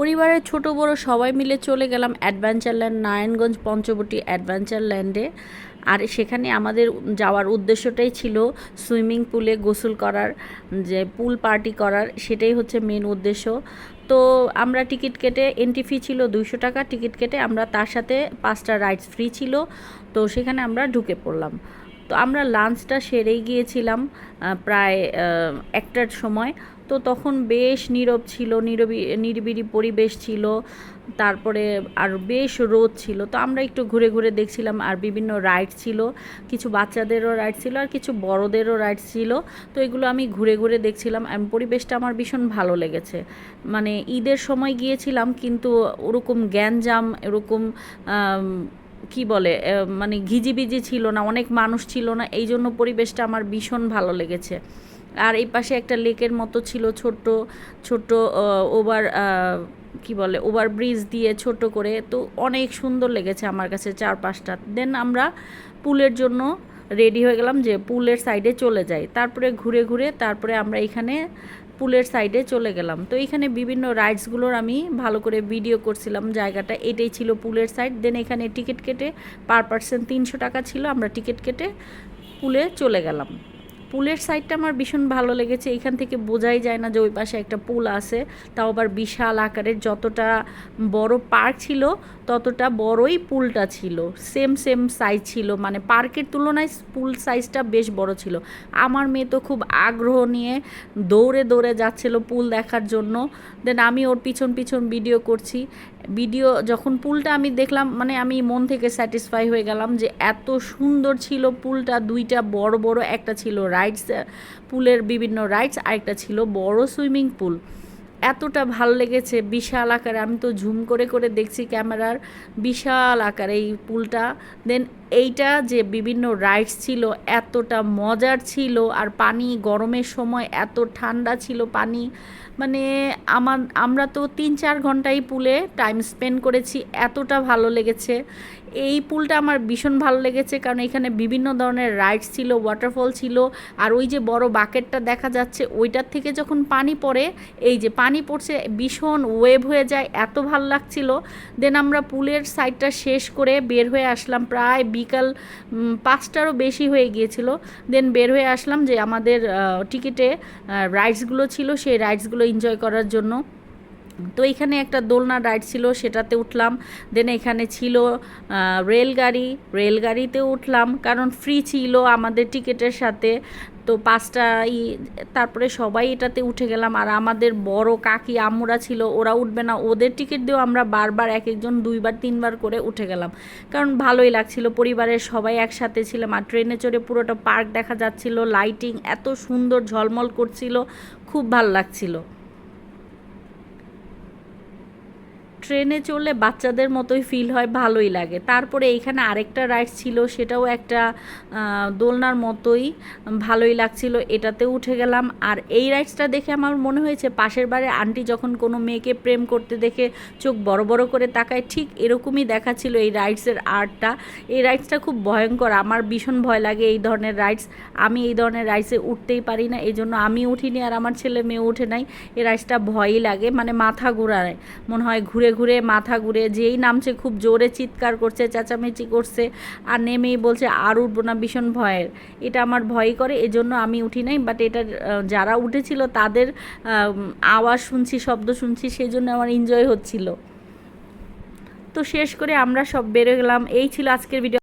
পরিবারের ছোট বড় সবাই মিলে চলে গেলাম adventure land Narayanganj, Panchabati adventure ল্যান্ডে আর সেখানে আমাদের যাওয়ার উদ্দেশ্যটাই ছিল সুইমিং পুলে গোসল করার, যে পুল পার্টি করার, সেটাই হচ্ছে মেন উদ্দেশ্য। তো আমরা টিকিট কেটে এন্ট্রি ফি ছিল দুইশো টাকা, টিকিট কেটে আমরা তার সাথে পাঁচটা রাইডস ফ্রি ছিল। তো সেখানে আমরা ঢুকে পড়লাম। তো আমরা লাঞ্চটা সেরেই গিয়েছিলাম প্রায় একটার সময়। তো তখন বেশ নীরব ছিল, নীরবি, নিরিবিলি পরিবেশ ছিল, তারপরে আর বেশ রোদ ছিল। তো আমরা একটু ঘুরে ঘুরে দেখছিলাম আর বিভিন্ন রাইড ছিল, কিছু বাচ্চাদেরও রাইড ছিল আর কিছু বড়দেরও রাইড ছিল। তো এগুলো আমি ঘুরে ঘুরে দেখছিলাম পরিবেশটা আমার ভীষণ ভালো লেগেছে। মানে ঈদের সময় গিয়েছিলাম কিন্তু ওরকম গ্যাঞ্জাম, এরকম কি বলে মানে ঘিজিবিজি ছিল না, অনেক মানুষ ছিল না এই জন্য পরিবেশটা আমার ভীষণ ভালো লেগেছে। আর এই পাশে একটা লেকের মতো ছিল ছোট্ট ছোট্ট ওভার কি বলে, ওভার ব্রিজ দিয়ে ছোট করে। তো অনেক সুন্দর লেগেছে আমার কাছে চারপাশটা। দেন আমরা পুলের জন্য রেডি হয়ে গেলাম যে পুলের সাইডে চলে যাই। তারপরে ঘুরে ঘুরে তারপরে আমরা এখানে পুলের সাইডে চলে গেলাম। তো এখানে বিভিন্ন রাইডসগুলোর আমি ভালো করে ভিডিও করছিলাম জায়গাটা। এটাই ছিল পুলের সাইড দেন এখানে টিকিট কেটে পার পার্সন তিনশো টাকা ছিল। আমরা টিকিট কেটে পুলে চলে গেলাম। পুলের সাইডটা আমার ভীষণ ভালো লেগেছে। এখান থেকে বোঝাই যায় না যে ওই পাশে একটা পুল আছে। তাও আবার বিশাল আকারের যতটা বড় পার্ক ছিল, ততটা বড়ই পুলটা ছিল। সেম সেম সাইজ ছিল। মানে পার্কের তুলনায় পুল সাইজটা বেশ বড় ছিল। আমার মেয়ে তো খুব আগ্রহ নিয়ে দৌড়ে দৌড়ে যাচ্ছিল পুল দেখার জন্য। দেন আমি ওর পিছন পিছন ভিডিও করছি। ভিডিও যখন পুলটা আমি দেখলাম মানে আমি মন থেকে স্যাটিসফাই হয়ে গেলাম যে এত সুন্দর ছিল পুলটা দুইটা বড় বড়, একটা ছিল রাইডস পুলের বিভিন্ন রাইডস আরেকটা ছিল বড় সুইমিং পুল এতটা ভালো লেগেছে, বিশাল আকারে। আমি তো ঝুম করে করে দেখছি ক্যামেরার বিশাল আকারে এই পুলটা। দেন এইটা যে বিভিন্ন রাইডস ছিল, এতটা মজার ছিল, আর পানি গরমের সময় এত ঠান্ডা ছিল পানি। মানে আমার, আমরা তো তিন চার ঘন্টাই পুলে টাইম স্পেন্ড করেছি, এতটা ভালো লেগেছে। এই পুলটা আমার ভীষণ ভালো লেগেছে, কারণ এখানে বিভিন্ন ধরনের রাইডস ছিল ওয়াটারফল ছিল, আর ওই যে বড় বাকেটটা দেখা যাচ্ছে, ওইটার থেকে যখন পানি পড়ে, এই যে পানি পড়ছে, ভীষণ ওয়েভ হয়ে যায়, এত ভালো লাগছিল। দেন আমরা পুলের সাইডটা শেষ করে বের হয়ে আসলাম, প্রায় বিকাল পাঁচটারও বেশি হয়ে গিয়েছিল। দেন বের হয়ে আসলাম যে আমাদের টিকিটে রাইডসগুলো ছিল, সেই রাইডসগুলো এনজয় করার জন্য। তো এখানে একটা দোলনা রাইড ছিল, সেটাতে উঠলাম। দেন এখানে ছিল রেলগাড়ি। রেলগাড়িতে উঠলাম, কারণ ফ্রি ছিল আমাদের টিকিটের সাথে। তো পাঁচটা ই, তারপরে সবাই এটাতে উঠে গেলাম। আর আমাদের বড় কাকি আম্মুরা ছিল, ওরা উঠবে না। ওদের টিকিট দিয়েও আমরা বারবার এক একজন দুইবার, তিনবার করে উঠে গেলাম। কারণ ভালোই লাগছিল, পরিবারের সবাই একসাথে ছিলাম। আর ট্রেনে চড়ে পুরোটা পার্ক দেখা যাচ্ছিল লাইটিং এত সুন্দর ঝলমল করছিল, খুব ভালো লাগছিল। ট্রেনে চড়লে বাচ্চাদের মতোই ফিল হয়, ভালোই লাগে। তারপরে এইখানে আরেকটা রাইড ছিল, সেটাও একটা দোলনার মতোই, ভালোই লাগছিল, এটাতে উঠে গেলাম। আর এই রাইডসটা দেখে আমার মনে হয়েছে, পাশের বাড়ির আন্টি যখন কোনো মেয়েকে প্রেম করতে দেখে চোখ বড় বড় করে তাকায়, ঠিক এরকমই দেখাচ্ছিল এই রাইডসের আর্টটা এই রাইডসটা খুব ভয়ঙ্কর, আমার ভীষণ ভয় লাগে এই ধরনের রাইডস আমি এই ধরনের রাইডসে উঠতেই পারি না এই জন্য আমি উঠিনি আর আমার ছেলে মেয়ে উঠে নাই। এই রাইডসটা ভয়ই লাগে মানে মাথা ঘুরায়, মনে হয় ঘুরে ঘুরে, মাথা ঘুরে, যেই নামছে খুব জোরে চিৎকার করছে, চেঁচামেচি করছে আর নেমেই বলছে, আর উঠবো না, ভীষণ ভয়ের। এটা আমার ভয় করে, এজন্য আমি উঠি নাই বাট এটা যারা উঠেছিল তাদের আওয়াজ শুনছি, শব্দ শুনছি সেই জন্য আমার এনজয় হচ্ছিল। তো শেষ করে আমরা সব বেরো গেলাম। এই ছিল আজকের ভিডিও